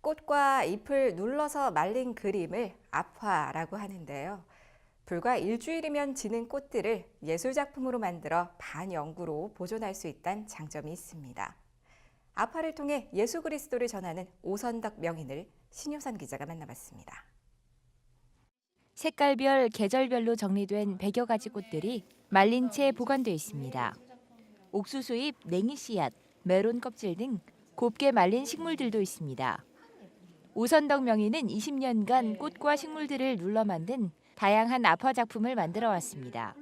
꽃과 잎을 눌러서 말린 그림을 압화라고 하는데요. 불과 일주일이면 지는 꽃들을 예술작품으로 만들어 반영구로 보존할 수 있다는 장점이 있습니다. 압화를 통해 예수 그리스도를 전하는 오선덕 명인을 신효선 기자가 만나봤습니다. 색깔별, 계절별로 정리된 100여 가지 꽃들이 말린 채 보관돼 있습니다. 옥수수잎, 냉이 씨앗, 메론 껍질 등 곱게 말린 식물들도 있습니다. 오선덕 명인은 20년간 꽃과 식물들을 눌러 만든 다양한 압화 작품을 만들어 왔습니다.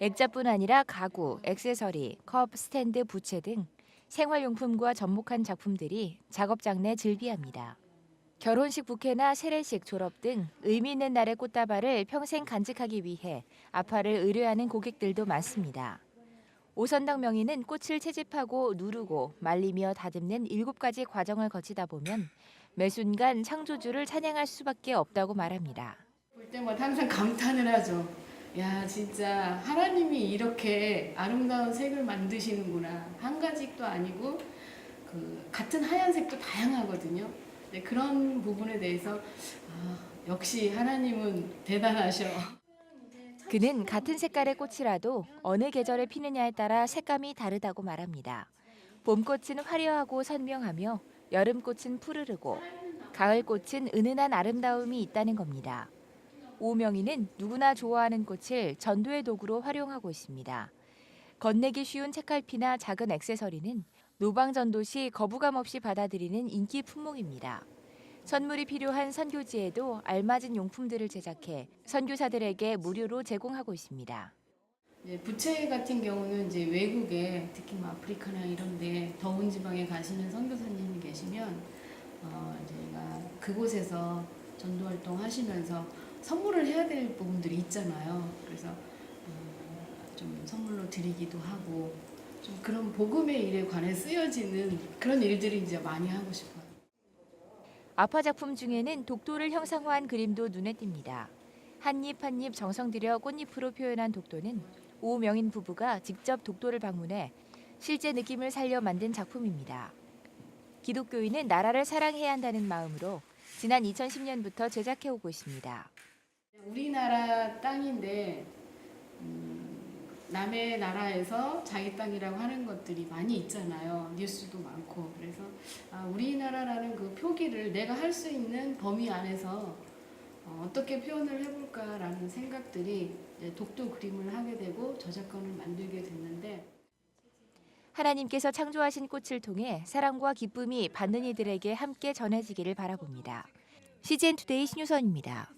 액자뿐 아니라 가구, 액세서리, 컵, 스탠드, 부채 등 생활용품과 접목한 작품들이 작업장 내 즐비합니다. 결혼식 부케나 세례식 졸업 등 의미 있는 날의 꽃다발을 평생 간직하기 위해 압화를 의뢰하는 고객들도 많습니다. 오선덕 명인은 꽃을 채집하고 누르고 말리며 다듬는 일곱 가지 과정을 거치다 보면 매 순간 창조주를 찬양할 수밖에 없다고 말합니다. 볼 때마다 항상 감탄을 하죠. 야, 진짜 하나님이 이렇게 아름다운 색을 만드시는구나. 한 가지도 아니고 그 같은 하얀색도 다양하거든요. 네, 그런 부분에 대해서 아, 역시 하나님은 대단하셔. 그는 같은 색깔의 꽃이라도 어느 계절에 피느냐에 따라 색감이 다르다고 말합니다. 봄꽃은 화려하고 선명하며 여름꽃은 푸르르고 가을꽃은 은은한 아름다움이 있다는 겁니다. 오명이는 누구나 좋아하는 꽃을 전도의 도구로 활용하고 있습니다. 건네기 쉬운 책갈피나 작은 액세서리는 노방전도 시 거부감 없이 받아들이는 인기 품목입니다. 선물이 필요한 선교지에도 알맞은 용품들을 제작해 선교사들에게 무료로 제공하고 있습니다. 이제 부채 같은 경우는 이제 외국에 특히 뭐 아프리카나 이런데 더운 지방에 가시는 선교사님이 계시면 어, 제가 그곳에서 전도 활동 하시면서 선물을 해야 될 부분들이 있잖아요. 그래서 어, 좀 선물로 드리기도 하고 좀 그런 복음의 일에 관해 쓰여지는 그런 일들이 이제 많이 하고 싶어요. 아파 작품 중에는 독도를 형상화한 그림도 눈에 띕니다. 한입 한입 정성 들여 꽃잎으로 표현한 독도는 오명인 부부가 직접 독도를 방문해 실제 느낌을 살려 만든 작품입니다. 기독교인은 나라를 사랑해야 한다는 마음으로 지난 2010년부터 제작해 오고 있습니다. 우리나라 땅인데 음, 남의 나라에서 자기 땅이라고 하는 것들이 많이 있잖아요. 뉴스도 많고 그래서 아, 우리나라라는 그 표기를 내가 할 수 있는 범위 안에서 어, 어떻게 표현을 해볼까라는 생각들이 독도 그림을 하게 되고 저작권을 만들게 됐는데 하나님께서 창조하신 꽃을 통해 사랑과 기쁨이 받는 이들에게 함께 전해지기를 바라봅니다. CGN 투데이 신유선입니다.